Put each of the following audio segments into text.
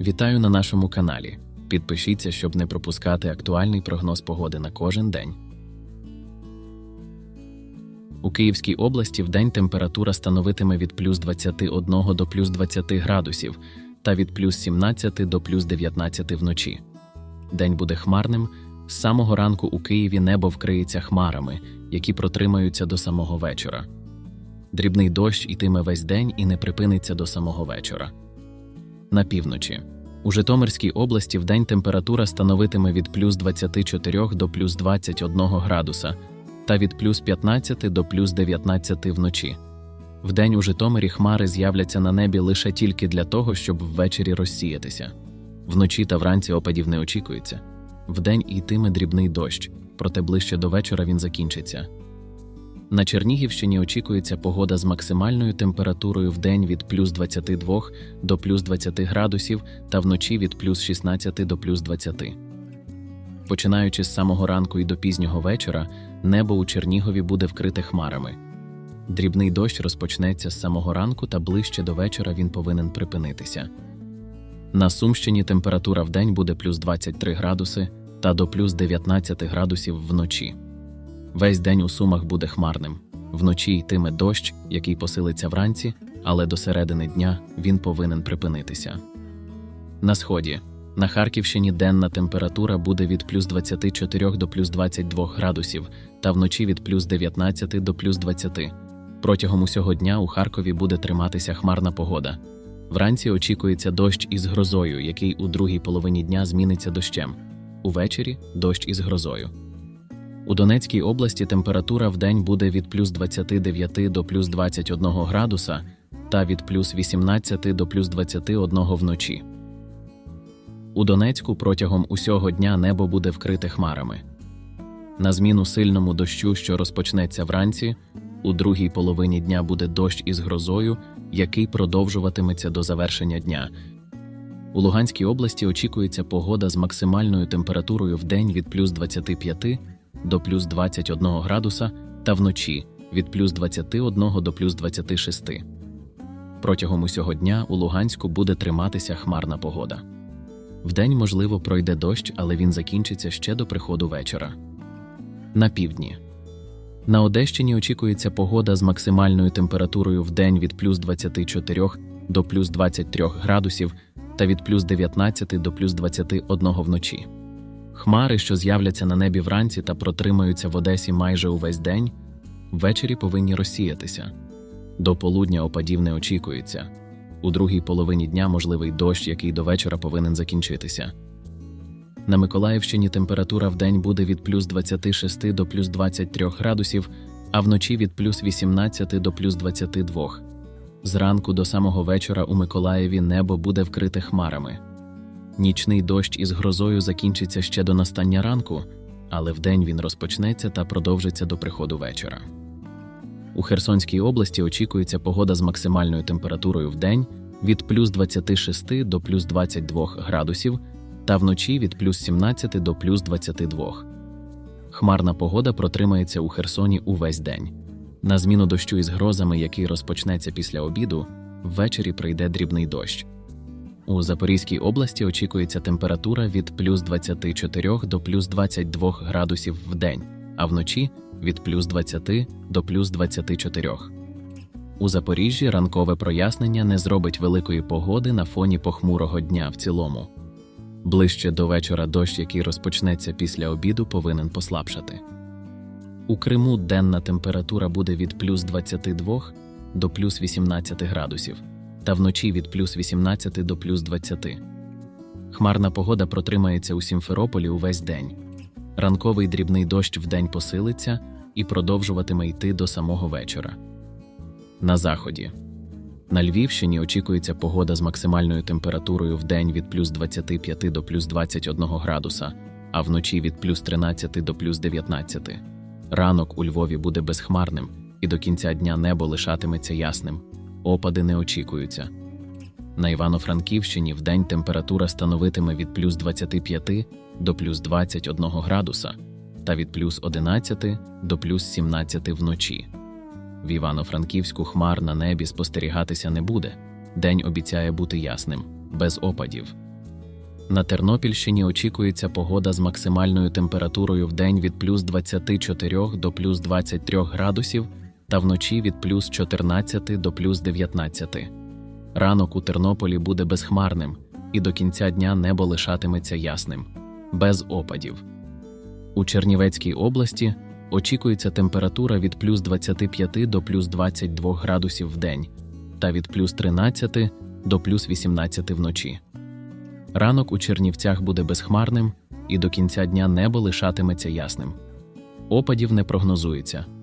Вітаю на нашому каналі. Підпишіться, щоб не пропускати актуальний прогноз погоди на кожен день. У Київській області вдень температура становитиме від плюс 21 до плюс 20 градусів та від плюс 17 до плюс 19 вночі. День буде хмарним. З самого ранку у Києві небо вкриється хмарами, які протримаються до самого вечора. Дрібний дощ ітиме весь день і не припиниться до самого вечора. На півночі. У Житомирській області вдень температура становитиме від плюс 24 до плюс 21 градуса та від плюс 15 до плюс 19 вночі. Вдень у Житомирі хмари з'являться на небі лише тільки для того, щоб ввечері розсіятися. Вночі та вранці опадів не очікується. Вдень йтиме дрібний дощ, проте ближче до вечора він закінчиться. На Чернігівщині очікується погода з максимальною температурою в день від плюс 22 до плюс 20 градусів та вночі від плюс 16 до плюс 20. Починаючи з самого ранку і до пізнього вечора, небо у Чернігові буде вкрите хмарами. Дрібний дощ розпочнеться з самого ранку та ближче до вечора він повинен припинитися. На Сумщині температура в день буде плюс 23 градуси та до плюс 19 градусів вночі. Весь день у Сумах буде хмарним. Вночі йтиме дощ, який посилиться вранці, але до середини дня він повинен припинитися. На сході. На Харківщині денна температура буде від плюс 24 до плюс 22 градусів та вночі від плюс 19 до плюс 20. Протягом усього дня у Харкові буде триматися хмарна погода. Вранці очікується дощ із грозою, який у другій половині дня зміниться дощем. Увечері дощ із грозою. У Донецькій області температура в день буде від плюс 29 до плюс 21 градуса та від плюс 18 до плюс 21 вночі. У Донецьку протягом усього дня небо буде вкрите хмарами. На зміну сильному дощу, що розпочнеться вранці, у другій половині дня буде дощ із грозою, який продовжуватиметься до завершення дня. У Луганській області очікується погода з максимальною температурою в день від плюс 25 до плюс 21 градуса та вночі від плюс 21 до плюс 26. Протягом усього дня у Луганську буде триматися хмарна погода. Вдень, можливо, пройде дощ, але він закінчиться ще до приходу вечора. На півдні. На Одещині очікується погода з максимальною температурою в день від плюс 24 до плюс 23 градусів та від плюс 19 до плюс 21 вночі. Хмари, що з'являться на небі вранці та протримаються в Одесі майже увесь день, ввечері повинні розсіятися. До полудня опадів не очікується. У другій половині дня можливий дощ, який до вечора повинен закінчитися. На Миколаївщині температура в день буде від плюс 26 до плюс 23 градусів, а вночі від плюс 18 до плюс 22. Зранку до самого вечора у Миколаєві небо буде вкрите хмарами. Нічний дощ із грозою закінчиться ще до настання ранку, але вдень він розпочнеться та продовжиться до приходу вечора. У Херсонській області очікується погода з максимальною температурою в день від плюс 26 до плюс 22 градусів та вночі від плюс 17 до плюс 22. Хмарна погода протримається у Херсоні увесь день. На зміну дощу із грозами, який розпочнеться після обіду, ввечері прийде дрібний дощ. У Запорізькій області очікується температура від плюс 24 до плюс 22 градусів в день, а вночі від плюс 20 до плюс 24. У Запоріжжі ранкове прояснення не зробить великої погоди на фоні похмурого дня в цілому. Ближче до вечора дощ, який розпочнеться після обіду, повинен послабшати. У Криму денна температура буде від плюс 22 до плюс 18 градусів та вночі від плюс 18 до плюс 20. Хмарна погода протримається у Сімферополі увесь день. Ранковий дрібний дощ вдень посилиться і продовжуватиме йти до самого вечора. На заході. На Львівщині очікується погода з максимальною температурою в день від плюс 25 до плюс 21 градуса, а вночі від плюс 13 до плюс 19. Ранок у Львові буде безхмарним, і до кінця дня небо лишатиметься ясним. Опади не очікуються. На Івано-Франківщині вдень температура становитиме від плюс 25 до плюс 21 градуса та від плюс 11 до плюс 17 вночі. В Івано-Франківську хмар на небі спостерігатися не буде. День обіцяє бути ясним, без опадів. На Тернопільщині очікується погода з максимальною температурою в день від плюс 24 до плюс 23 градусів та вночі від плюс 14 до плюс 19. Ранок у Тернополі буде безхмарним, і до кінця дня небо лишатиметься ясним, без опадів. У Чернівецькій області очікується температура від плюс 25 до плюс 22 градусів в день та від плюс 13 до плюс 18 вночі. Ранок у Чернівцях буде безхмарним, і до кінця дня небо лишатиметься ясним. Опадів не прогнозується.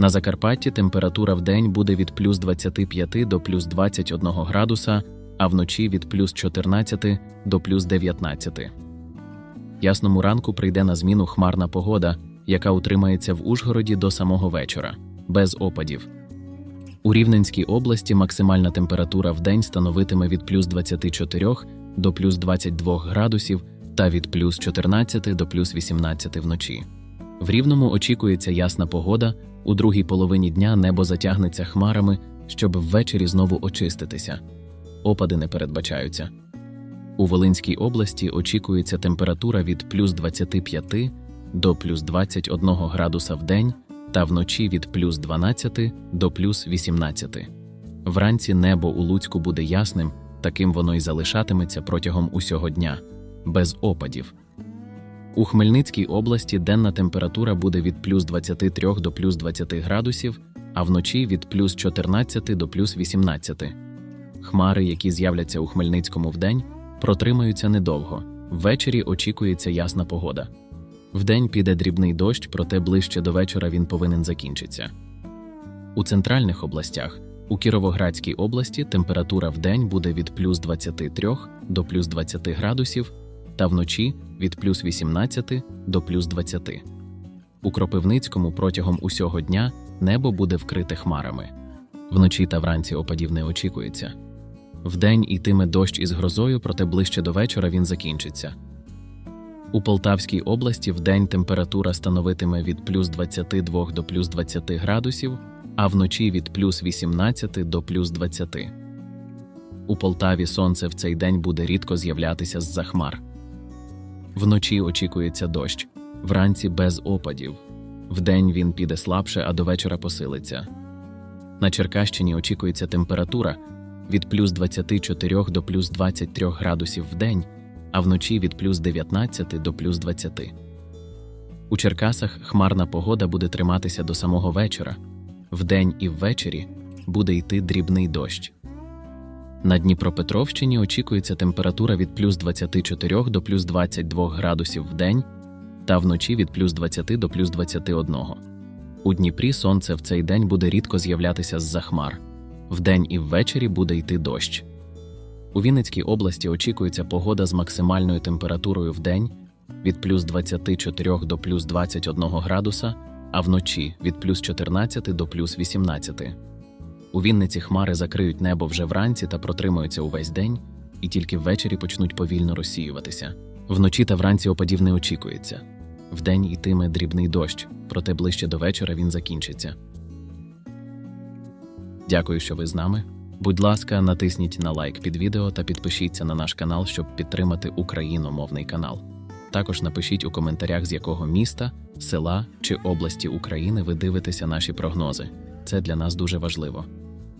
На Закарпатті температура в день буде від плюс 25 до плюс 21 градуса, а вночі від плюс 14 до плюс 19. Ясному ранку прийде на зміну хмарна погода, яка утримається в Ужгороді до самого вечора, без опадів. У Рівненській області максимальна температура в день становитиме від плюс 24 до плюс 22 градусів та від плюс 14 до плюс 18 вночі. В Рівному очікується ясна погода, у другій половині дня небо затягнеться хмарами, щоб ввечері знову очиститися. Опади не передбачаються. У Волинській області очікується температура від плюс 25 до плюс 21 градуса в день та вночі від плюс 12 до плюс 18. Вранці небо у Луцьку буде ясним, таким воно й залишатиметься протягом усього дня, без опадів. У Хмельницькій області денна температура буде від плюс 23 до плюс 20 градусів, а вночі від плюс 14 до плюс 18. Хмари, які з'являться у Хмельницькому вдень, протримаються недовго. Ввечері очікується ясна погода. Вдень піде дрібний дощ, проте ближче до вечора він повинен закінчитися. У центральних областях у Кіровоградській області температура вдень буде від плюс 23 до плюс 20 градусів, та вночі від плюс 18 до плюс 20. У Кропивницькому протягом усього дня небо буде вкрите хмарами. Вночі та вранці опадів не очікується. Вдень йтиме дощ із грозою, проте ближче до вечора він закінчиться. У Полтавській області вдень температура становитиме від плюс 22 до плюс 20 градусів, а вночі від плюс 18 до плюс 20. У Полтаві сонце в цей день буде рідко з'являтися з-за хмар. Вночі очікується дощ, вранці без опадів. Вдень він піде слабше, а до вечора посилиться. На Черкащині очікується температура від плюс 24 до плюс 23 градусів в день, а вночі від плюс 19 до плюс 20. У Черкасах хмарна погода буде триматися до самого вечора. Вдень і ввечері буде йти дрібний дощ. На Дніпропетровщині очікується температура від плюс 24 до плюс 22 градусів в день та вночі від плюс 20 до плюс 21. У Дніпрі сонце в цей день буде рідко з'являтися з-за хмар. Вдень і ввечері буде йти дощ. У Вінницькій області очікується погода з максимальною температурою в день від плюс 24 до плюс 21 градуса, а вночі від плюс 14 до плюс 18. У Вінниці хмари закриють небо вже вранці та протримаються увесь день, і тільки ввечері почнуть повільно розсіюватися. Вночі та вранці опадів не очікується. Вдень йтиме дрібний дощ, проте ближче до вечора він закінчиться. Дякую, що ви з нами. Будь ласка, натисніть на лайк під відео та підпишіться на наш канал, щоб підтримати україномовний канал. Також напишіть у коментарях, з якого міста, села чи області України ви дивитеся наші прогнози. Це для нас дуже важливо.